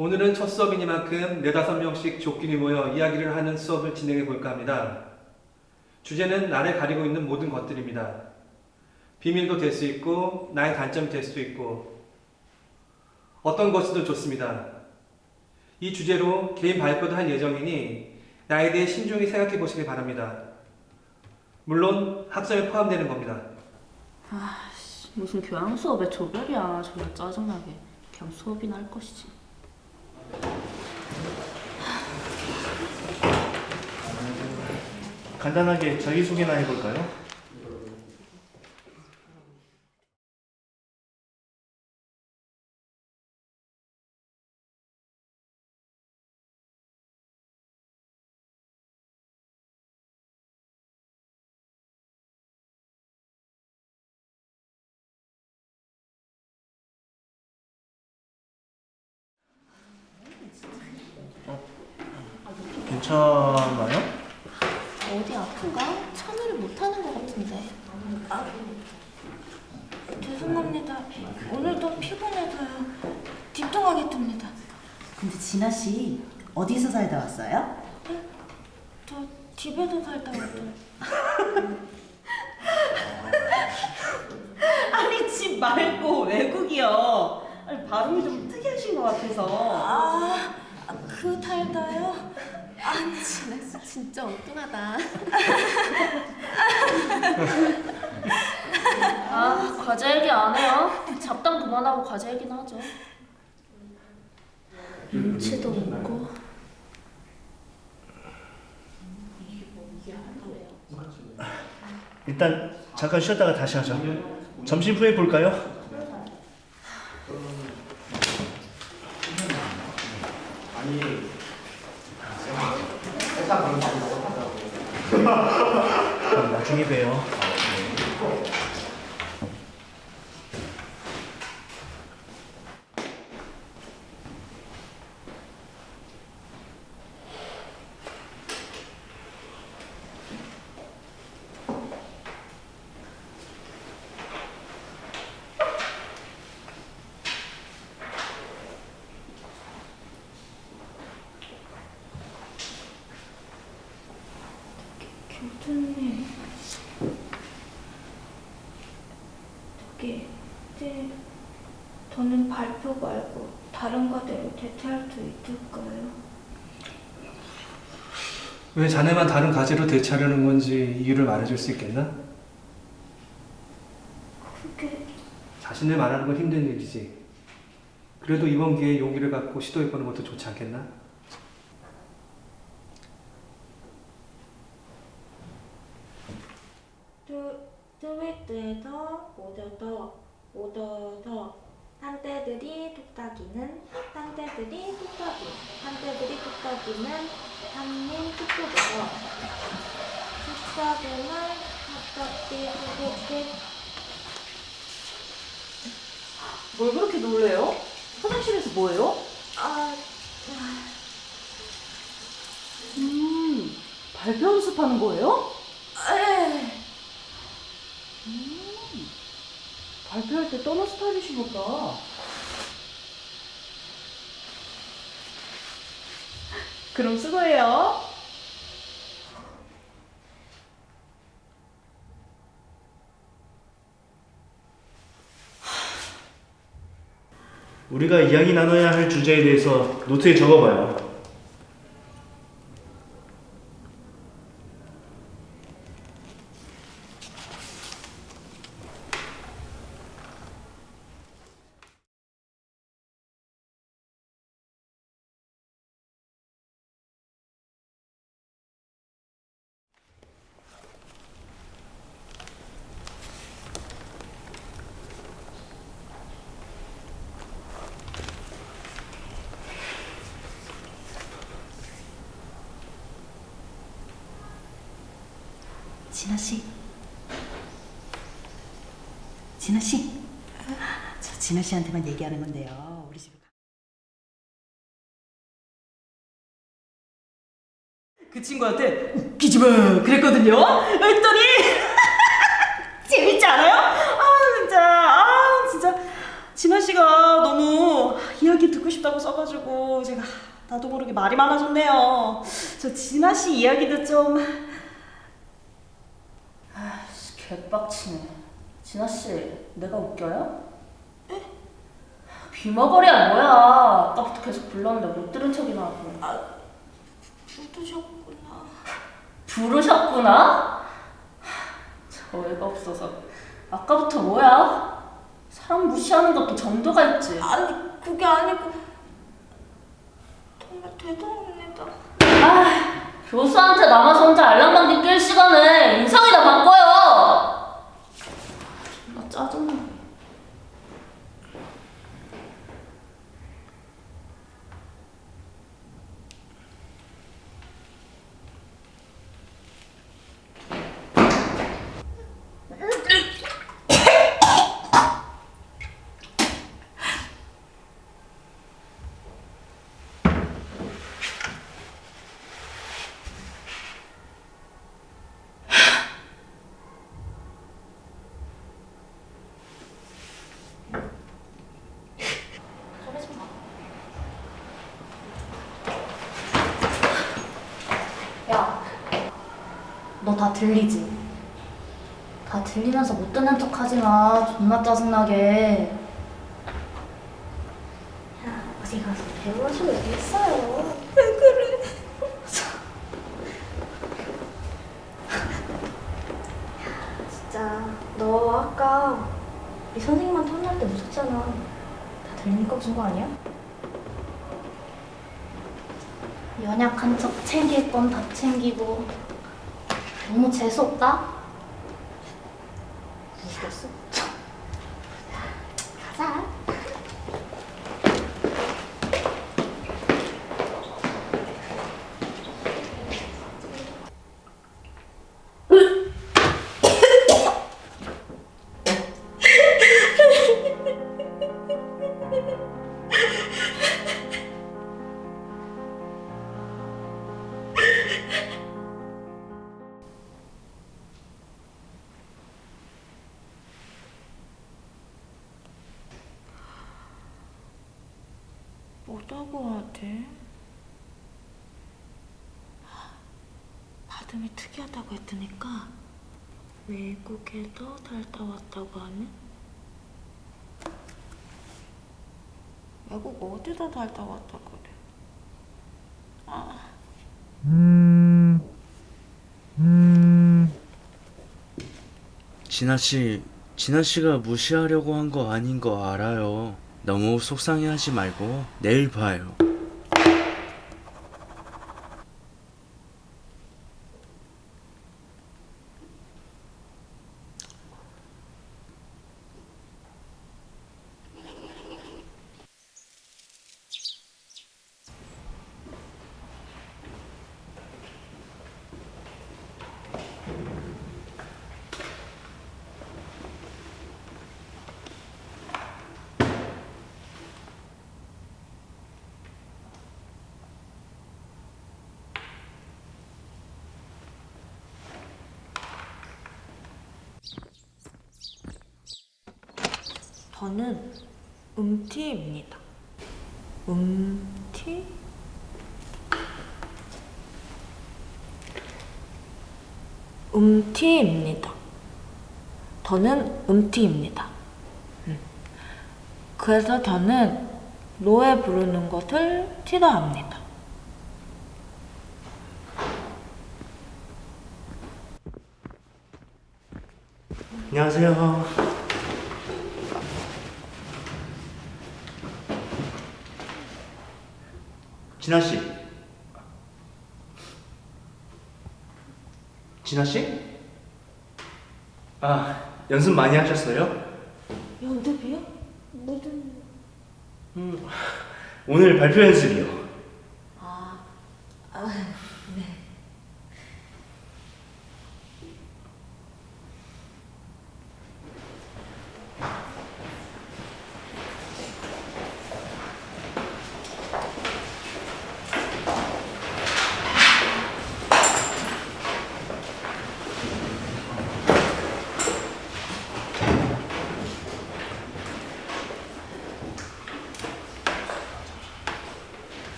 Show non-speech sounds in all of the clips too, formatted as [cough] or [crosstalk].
오늘은 첫 수업이니만큼 네다섯 명씩 족끼리 모여 이야기를 하는 수업을 진행해 볼까 합니다. 주제는 나를 가리고 있는 모든 것들입니다. 비밀도 될 수 있고, 나의 단점이 될 수도 있고, 어떤 것이든 좋습니다. 이 주제로 개인 발표도 할 예정이니, 나에 대해 신중히 생각해 보시기 바랍니다. 물론, 학점에 포함되는 겁니다. 아씨 무슨 교양 수업에 조별이야 정말 짜증나게 그냥 수업이나 할 것이지 간단하게 자기소개나 해볼까요? 괜찮아요? 어디 아픈가? 참여를 못하는 것 같은데 죄송합니다. 오늘도 피곤해서요. 뒷통하겠습니다. 근데 진아 씨 어디서 살다 왔어요? 저 집에서 살다 왔어요. [laughs] 아니 집 말고 외국이요. 아니 발음이 좀 특이하신 것 같아서. 아, 그 살다요? 진학수 진짜 엉뚱하다 아 과제 얘기 안 해요? 잡담 그만하고 과제 얘기나 하죠 눈치도 없고 일단 잠깐 쉬었다가 다시 하죠. 점심 후에 볼까요? 그럼 나중에 봬요. 교수님. 저기, 이제 저는 발표 말고 다른 과제로 대체할 수 있을까요? 왜 자네만 다른 과제로 대체하려는 건지 이유를 말해줄 수 있겠나? 그게 자신을 말하는 건 힘든 일이지. 그래도 이번 기회에 용기를 갖고 시도해보는 것도 좋지 않겠나? 트, 트위트에서 오더더 오더더 한때들이 뚝딱이는 한때들이 뚝딱이 한때들이 뚝딱이는 한민 뚝뚝이서 뚝딱이는 뚝딱이 뚝뚝이 뭘 그렇게 놀래요? 화장실에서 뭐해요? 아 음 발표 연습하는 거예요? 에. 발표할 때 떠나 스타일이신가 보다. 그럼 수고해요. 우리가 이야기 나눠야 할 주제에 대해서 노트에 적어봐요. 진아 씨. 진아 씨. 저 진아 씨한테만 얘기하는 건데요. 우리 집에. 가- 그 친구한테 웃기지 마 그랬거든요. 그랬더니 [laughs] 재밌지 않아요? 아 진짜 아 진짜 진아 씨가 너무 이 이야기 듣고 싶다고 써가지고 제가 나도 모르게 말이 많아졌네요. 저 진아 씨 이야기도 좀 개빡치네. 진아 씨, 내가 웃겨요? 에? 귀머거리야 뭐야? 아까부터 계속 불렀는데 못 들은 척이나 하고. 부르셨구나. 부르셨구나? 저 어이가 없어서. 아까부터 뭐야? 사람 무시하는 것도 정도가 있지. 아니 그게 아니고 정말 죄송합니다. 아, 교수한테 남아서 혼자 알랑방귀 낄 시간에 인상이나 바꿔요. 나 짜증나. 야, 너 다 들리지? 다 들리면서 못 듣는 척 하지 마. 존나 짜증나게. 야 어디 가서 배워주고 있어요. 진짜 너 아까 우리 선생님한테 혼날 때 웃었잖아. 다 들리니까 웃은 거 아니야? 연약한 척 챙길 건 다 챙기고. 너무 재수없다? 뭐라고 하지? 발음이 특이하다고 했으니까 외국에도 살다 왔다고 하네? 외국 어디다 살다 왔다 그래? 아, 진아 씨, 진아 씨가 무시하려고 한 거 아닌 거 알아요. 너무 속상해하지 말고 내일 봐요. 저는 음티입니다. 음티? 음티입니다. 저는 음티입니다. 음. 그래서 저는 노래 부르는 것을 싫어합니다. 안녕하세요. 진아 씨. 진아 씨? 아, 연습 많이 하셨어요? 연습이요? 무슨 오늘 발표 연습이요. 발표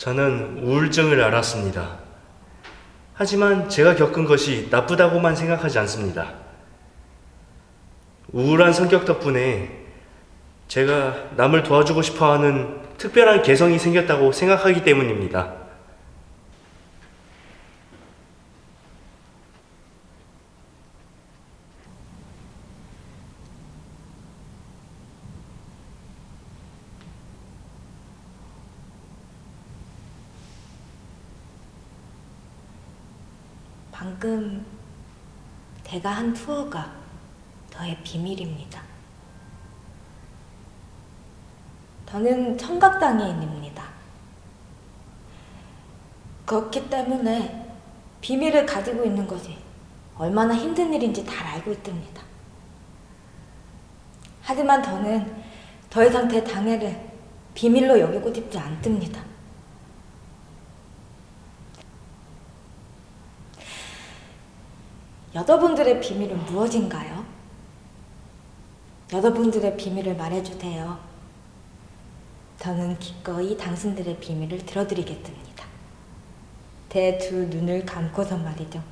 저는 우울증을 앓았습니다. 하지만 제가 겪은 것이 나쁘다고만 생각하지 않습니다. 우울한 성격 덕분에 제가 남을 도와주고 싶어 하는 특별한 개성이 생겼다고 생각하기 때문입니다. 방금 내가 한 투어가 너의 비밀입니다. 저는 청각장애인입니다. 그렇기 때문에 비밀을 가지고 있는 것이 얼마나 힘든 일인지 잘 알고 있답니다. 하지만 저는 더 이상 제 장애를 비밀로 여기고 싶지 않습니다. 여러분들의 비밀은 무엇인가요? 여러분들의 비밀을 말해주세요. 저는 기꺼이 당신들의 비밀을 들어드리겠습니다. 제두 눈을 감고서 말이죠.